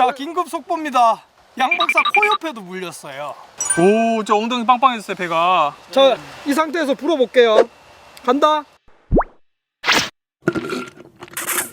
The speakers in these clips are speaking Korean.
자 긴급 속보입니다. 양 박사 코 옆에도 물렸어요. 오, 저 엉덩이 빵빵해졌어요, 배가. 자 이 상태에서 불어볼게요. 간다.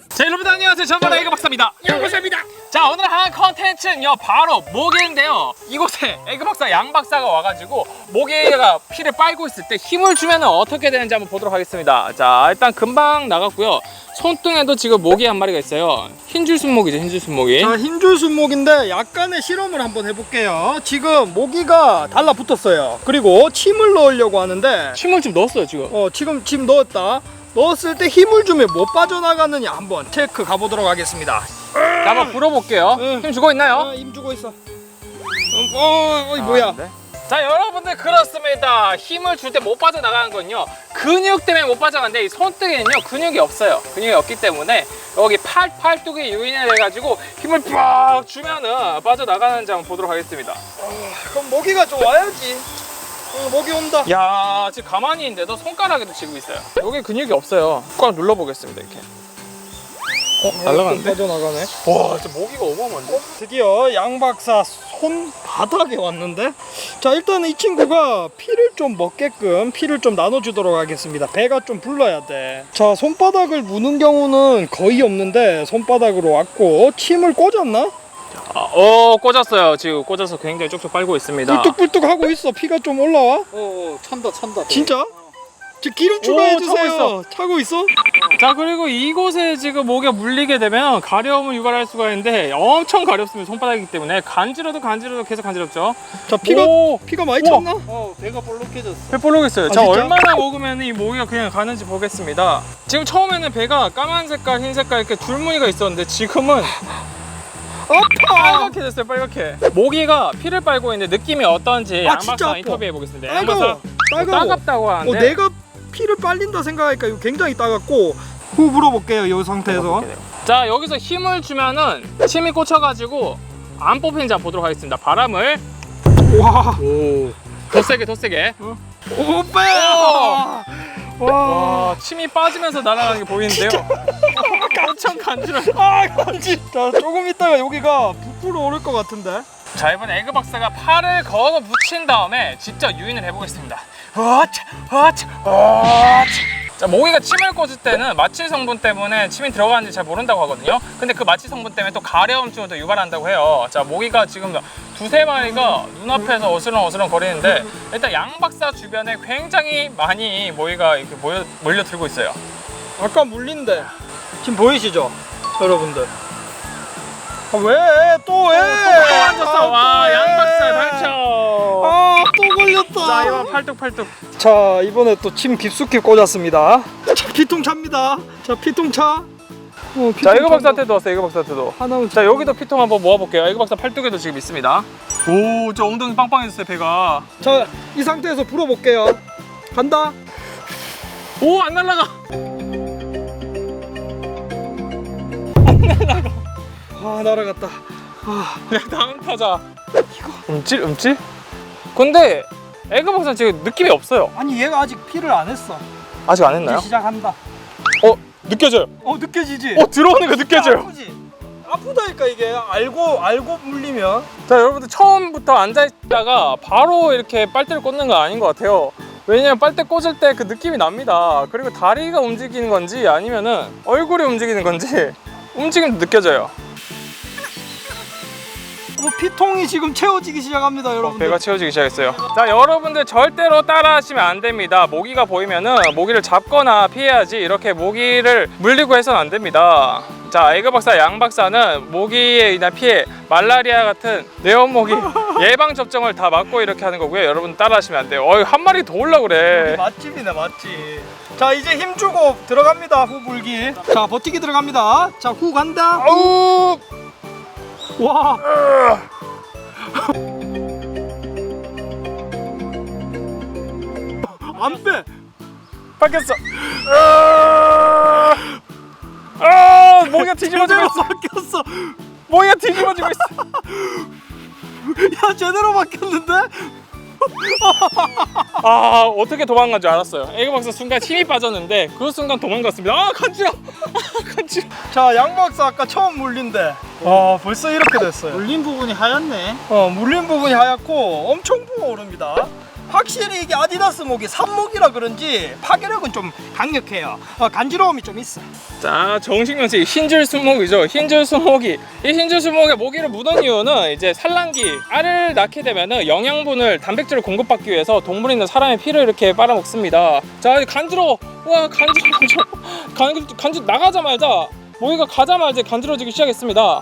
자, 여러분 안녕하세요. 저는 에그 박사입니다. 양 박사입니다. 자, 오늘 한 컨텐츠는요, 바로 모기인데요. 이곳에 에그 박사, 양 박사가 와가지고 모기가 피를 빨고 있을 때 힘을 주면 어떻게 되는지 한번 보도록 하겠습니다. 자, 일단 금방 나갔고요. 손등에도 지금 모기 한 마리가 있어요. 흰줄 순모기죠, 흰줄 순모기. 자 흰줄 순목인데 약간의 실험을 한번 해볼게요. 지금 모기가 달라붙었어요. 그리고 침을 넣으려고 하는데 침을 좀 넣었어요, 지금. 어 지금 침 넣었다. 넣었을 때 힘을 주면 못 빠져나가느냐 한번 체크 가보도록 하겠습니다. 자, 한번 불어볼게요. 응. 힘 주고 있나요? 아, 힘 주고 있어. 어, 어, 어 뭐야? 네. 자 여러분들 그렇습니다 힘을 줄 때 못 빠져나가는 건요 근육 때문에 못 빠져나가는데 이 손등에는요 근육이 없어요 근육이 없기 때문에 여기 팔, 팔뚝에 유인해 가지고 힘을 빡 주면은 빠져나가는지 한번 보도록 하겠습니다 그럼 모기가 좀 와야지. 어, 모기 온다. 야 지금 가만히 있는데도 손가락에도 쥐고 있어요 여기 근육이 없어요 꽉 눌러보겠습니다 이렇게 어? 날라가는데? 빠져나가네. 와 진짜 모기가 어마어마한데? 드디어 양 박사 손 바닥에 왔는데 자 일단 이 친구가 피를 좀 먹게끔 피를 좀 나눠주도록 하겠습니다 배가 좀 불러야 돼 자 손바닥을 무는 경우는 거의 없는데 손바닥으로 왔고 침을 꽂았나? 아, 어 꽂았어요 지금 꽂아서 굉장히 쪽쪽 빨고 있습니다 뿔뚝뿔뚝 하고 있어 피가 좀 올라와? 어, 찬다 찬다. 진짜? 저 기름 오, 추가해주세요 차고 있어. 차고 있어? 자 그리고 이곳에 지금 모기가 물리게 되면 가려움을 유발할 수가 있는데 엄청 가렵습니다 손바닥이기 때문에 간지러도 간지러도 계속 간지럽죠 자 피가 오, 피가 많이 우와. 찼나? 어, 배가 볼록해졌어. 배볼록했어요 아, 자 진짜? 얼마나 먹으면 이 모기가 그냥 가는지 보겠습니다 지금 처음에는 배가 까만 색깔 흰 색깔 이렇게 줄무늬가 있었는데 지금은 아파 빨갛게 됐어요 빨갛게. 모기가 피를 빨고 있는데 느낌이 어떤지 아, 진짜 양박사 아파. 인터뷰해 보겠습니다. 따가워 양박사 따가워 따갑다고 어, 하는데. 내가 피를 빨린다 생각하니까 이거 굉장히 따갑고. 후 불어볼게요 이 상태에서. 자 여기서 힘을 주면은 침이 꽂혀가지고 안 뽑히는지 한번 보도록 하겠습니다. 바람을. 와. 더 세게 더 세게. 오빠야 와. 와 침이 빠지면서 날아가는 게 보이는데요 엄청 간지러워. 아, 간지. 자, 조금 있다가 여기가 부풀어 오를 것 같은데. 자 이번 에그 박사가 팔을 걷어 붙인 다음에 직접 유인을 해보겠습니다. 어차 어차 어차 자 모기가 침을 꽂을 때는 마취 성분 때문에 침이 들어가는지 잘 모른다고 하거든요. 근데 그 마취 성분 때문에 또 가려움증을 또 유발한다고 해요. 자 모기가 지금 두세 마리가 눈앞에서 어스렁 거리는데 일단 양 박사 주변에 굉장히 많이 모기가 이렇게 모여, 몰려들고 있어요. 아까 물린데. 지금 보이시죠? 여러분들. 아, 왜? 또 왜? 또 앉았어 아, 와또 왜? 양 박사 당첨 아, 또 걸렸다. 자 이번 팔뚝팔뚝 자, 이번에 또 침 깊숙이 꽂았습니다. 자, 피통 차입니다. 자, 피통 차. 어, 피통 자 에그 차 박사 한테도 왔어요 에그 박사 한테도 하나만 자 여기도 피통 한번 모아볼게요 에그 박사 팔뚝에도 지금 있습니다 오 저 엉덩이 빵빵해졌어요 배가 자, 이 상태에서 불어볼게요. 간다. 오 안 날라가 아, 날아갔다. 아, 네, 다음 타자 이거 움찔 움찔 근데 에그 박사 지금 느낌이 없어요 아니 얘가 아직 피를 안 했어. 아직 안 이제 했나요? 시작한다. 어 느껴져요 어, 느껴지지? 어 들어오는 거 느껴져요 아프지? 아프다니까 이게 알고 알고 물리면 자 여러분들 처음부터 앉아 있다가 바로 이렇게 빨대를 꽂는 거 아닌 것 같아요 왜냐면 빨대 꽂을 때 그 느낌이 납니다 그리고 다리가 움직이는 건지 아니면은 얼굴이 움직이는 건지 움직임도 느껴져요. 어, 피통이 지금 채워지기 시작합니다 어, 여러분들. 배가 채워지기 시작했어요. 자 여러분들 절대로 따라 하시면 안 됩니다. 모기가 보이면은 모기를 잡거나 피해야지 이렇게 모기를 물리고 해서는 안 됩니다. 자 에그 박사 양 박사는 모기에 인한 피해 말라리아 같은 내원 모기 예방 접종을 다 맞고 이렇게 하는 거고요. 여러분 따라 하시면 안 돼요. 어이 한 마리 더 올라 그래. 맛집이네 맛집 자 이제 힘 주고 들어갑니다 후 불기. 자 버티기 들어갑니다. 자 후 간다. 아우 와. 안 빼 바뀌었어. 아, 아 모기가 뒤집어지고 있어. 바뀌었어. 모기가 뒤집어지고 있어. 야 제대로 바뀌었는데 아 어떻게 도망간 줄 알았어요 에그 박사 순간 힘이 빠졌는데 그 순간 도망갔습니다 아 간지러 아 간지러 싫어. 자, 양 박사 아까 처음 물린데. 아, 벌써 이렇게 됐어요. 물린 부분이 하얗네. 어, 물린 부분이 하얗고 엄청 부어오릅니다. 확실히 이게 아디다스 목이 산목이라 그런지 파괴력은 좀 강력해요. 어, 간지러움이 좀 있어. 자, 정식 명칭 흰줄 수목이죠. 흰줄 수목이. 이 흰줄 수목에 모기를 묻은 이유는 이제 산란기 알을 낳게 되면은 영양분을 단백질을 공급받기 위해서 동물이 있는 사람의 피를 이렇게 빨아먹습니다. 자, 간지러워. 와, 간지러워. 간, 간지 나가자마자 모기가 가자마자 간지러지기 시작했습니다.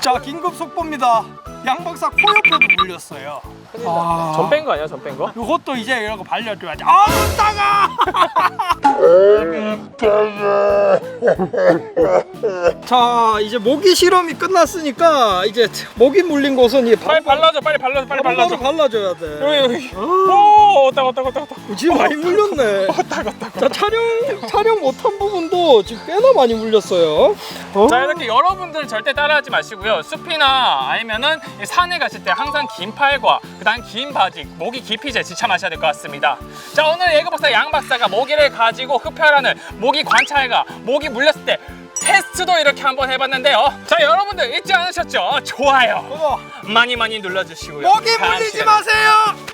자, 긴급 속보입니다. 양 박사 코 옆에도 물렸어요. 아. 전 뺀 거 아니야? 전 뺀 거? 이것도 이제 이런 거 발려줘야지. 아, 따가! 자, 이제 모기 실험이 끝났으니까 이제 모기 물린 곳은 이 빨리 발라줘. 빨리 발라줘. 빨리 발라줘. 발라줘야 돼. 여기 여기. 오, 따가 따가 따가. 지금 많이 물렸네. 자, 촬영 촬영 못한 부분도 지금 꽤나 많이 물렸어요. 어? 자 이렇게 여러분들 절대 따라하지 마시고요 숲이나 아니면은 이 산에 가실 때 항상 긴 팔과 그다음 긴 바지 모기 기피제 지참하셔야 될 것 같습니다 자 오늘 예고 박사 양 박사 가 모기를 가지고 흡혈하는 모기 관찰과 모기 물렸을 때 테스트도 이렇게 한번 해봤는데요. 자 여러분들 잊지 않으셨죠? 좋아요. 많이 많이 눌러주시고요. 모기 물리지 마세요.